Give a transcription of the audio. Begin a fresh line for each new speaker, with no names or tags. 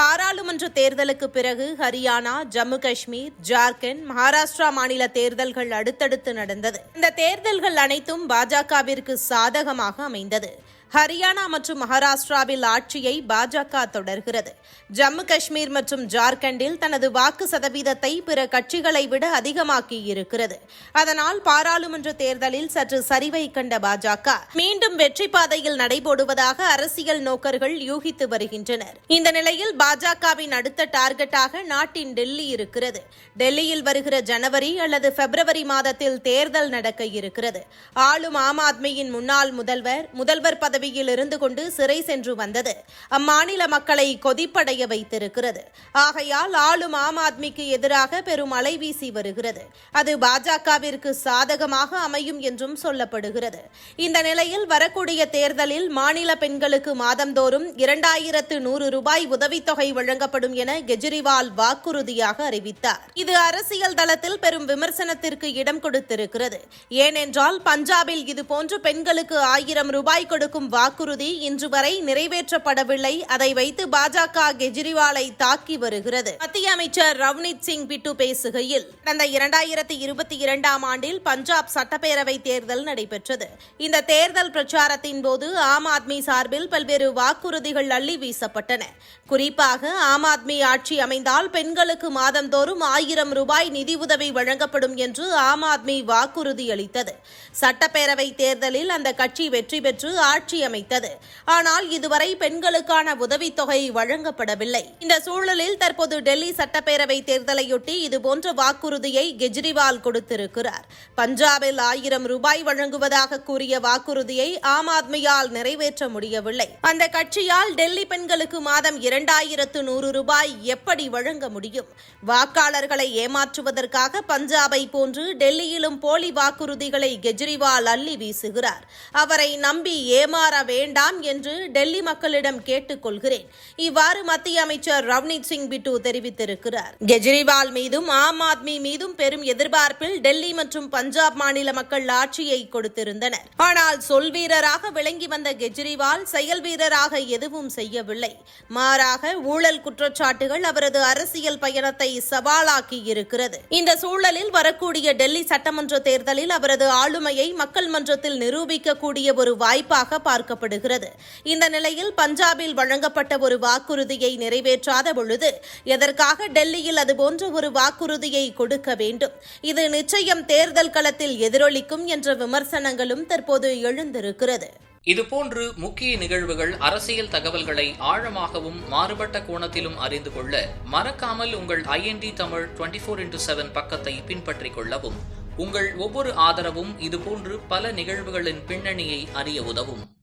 பாராளுமன்ற தேர்தலுக்கு பிறகு ஹரியானா ஜம்மு காஷ்மீர் ஜார்க்கண்ட் மகாராஷ்டிரா மாநில தேர்தல்கள் அடுத்தடுத்து நடந்தது. இந்த தேர்தல்கள் அனைத்தும் பாஜகவிற்கு சாதகமாக அமைந்தது. ஹரியானா மற்றும் மகாராஷ்டிராவில் ஆட்சியை பாஜக தொடர்கிறது. ஜம்மு காஷ்மீர் மற்றும் ஜார்க்கண்டில் தனது வாக்கு சதவீதத்தை பிற கட்சிகளை விட அதிகமாக்கி இருக்கிறது. அதனால் பாராளுமன்ற தேர்தலில் சற்று சரிவை கண்ட பாஜக மீண்டும் வெற்றி பாதையில் நடைபோடுவதாக அரசியல் நோக்கர்கள் யூகித்து வருகின்றனர். இந்த நிலையில் பாஜகவின் அடுத்த டார்கெட்டாக நாட்டின் டெல்லி இருக்கிறது. டெல்லியில் வருகிற ஜனவரி அல்லது பிப்ரவரி மாதத்தில் தேர்தல் நடக்க இருக்கிறது. ஆளும் ஆம் ஆத்மியின் முன்னாள் முதல்வர் முதல்வர் பதவி பதவியில் இருந்து கொண்டு சிறை சென்று வந்தது. அம்மாநில மக்களை கொதிப்படைய வைத்திருக்கிறது. ஆகையால் ஆளும் ஆம் ஆத்மிக்கு எதிராக பெரும் அலை வீசி வருகிறது. அது பாஜகவிற்கு சாதகமாக அமையும் என்றும் சொல்லப்படுகிறது. இந்த நிலையில் வரக்கூடிய தேர்தலில் மாநில பெண்களுக்கு மாதந்தோறும் இரண்டாயிரத்து நூறு ரூபாய் உதவித்தொகை வழங்கப்படும் என கெஜ்ரிவால் வாக்குறுதியாக அறிவித்தார். இது அரசியல் தளத்தில் பெரும் விமர்சனத்திற்கு இடம் கொடுத்திருக்கிறது. ஏனென்றால் பஞ்சாபில் இதுபோன்று பெண்களுக்கு ஆயிரம் ரூபாய் கொடுக்கும் வாக்குறுதி இன்று வரை நிறைவேற்றப்படவில்லை. அதை வைத்து பாஜக கெஜ்ரிவாலை தாக்கி வருகிறது. மத்திய அமைச்சர் ரவ்னித் சிங் பிட்டு பேசுகையில் கடந்த இரண்டாயிரத்தி இருபத்தி இரண்டாம் ஆண்டில் பஞ்சாப் சட்டப்பேரவை தேர்தல் நடைபெற்றது. இந்த தேர்தல் பிரச்சாரத்தின் போது ஆம் ஆத்மி சார்பில் பல்வேறு வாக்குறுதிகள் அள்ளி வீசப்பட்டன. குறிப்பாக ஆம் ஆத்மி ஆட்சி அமைந்தால் பெண்களுக்கு மாதந்தோறும் ஆயிரம் ரூபாய் நிதியுதவி வழங்கப்படும் என்று ஆம் ஆத்மி வாக்குறுதி அளித்தது. சட்டப்பேரவை தேர்தலில் அந்த கட்சி வெற்றி பெற்று ஆட்சி மாற்றியமைத்தது ஆனால் இதுவரை பெண்களுக்கான உதவித்தொகை வழங்கப்படவில்லை. இந்த சூழலில் தற்போது டெல்லி சட்டப்பேரவை தேர்தலையொட்டி இதுபோன்ற வாக்குறுதியை கெஜ்ரிவால் கொடுத்திருக்கிறார். பஞ்சாபில் ஆயிரம் ரூபாய் வழங்குவதாக கூறிய வாக்குறுதியை ஆம் ஆத்மியால் நிறைவேற்ற முடியவில்லை. அந்த கட்சியால் டெல்லி பெண்களுக்கு மாதம் இரண்டாயிரத்து நூறு ரூபாய் எப்படி வழங்க முடியும்? வாக்காளர்களை ஏமாற்றுவதற்காக பஞ்சாபை போன்று டெல்லியிலும் போலி வாக்குறுதிகளை கெஜ்ரிவால் அள்ளி வீசுகிறார். அவரை நம்பி ஏமாற வேண்டாம் என்று டெல்லி மக்களிடம் கேட்டுக்கொள்கிறேன் இவ்வாறு மத்திய அமைச்சர் ரவ்னீத் சிங் பிட்டு தெரிவித்திருக்கிறார். கெஜ்ரிவால் மீதும் ஆம் ஆத்மி மீதும் பெரும் எதிர்பார்ப்பில் டெல்லி மற்றும் பஞ்சாப் மாநில மக்கள் ஆட்சியை கொடுத்திருந்தனர். ஆனால் சொல் வீரராக விளங்கி வந்த கெஜ்ரிவால் செயல் வீரராக எதுவும் செய்யவில்லை. மாறாக ஊழல் குற்றச்சாட்டுகள் அவரது அரசியல் பயணத்தை சவாலாக்கி இருக்கிறது. இந்த சூழலில் வரக்கூடிய டெல்லி சட்டமன்ற தேர்தலில் அவரது ஆளுமையை மக்கள் மன்றத்தில் நிரூபிக்கக்கூடிய ஒரு வாய்ப்பாக பார்க்க எதிர்பார்க்கப்படுகிறது இந்த நிலையில் பஞ்சாபில் வழங்கப்பட்ட ஒரு வாக்குறுதியை நிறைவேற்றாத பொழுது எதற்காக டெல்லியில் அதுபோன்ற ஒரு வாக்குறுதியை கொடுக்க வேண்டும்? இது நிச்சயம் தேர்தல் களத்தில் எதிரொலிக்கும் என்ற விமர்சனங்களும் தற்போது எழுந்திருக்கிறது.
இதுபோன்று முக்கிய நிகழ்வுகள் அரசியல் தகவல்களை ஆழமாகவும் மாறுபட்ட கோணத்திலும் அறிந்து கொள்ள மறக்காமல் உங்கள் IND Tamil twenty four into seven பக்கத்தை பின்பற்றிக் கொள்ளவும். உங்கள் ஒவ்வொரு ஆதரவும் இதுபோன்று பல நிகழ்வுகளின் பின்னணியை அறிய உதவும்.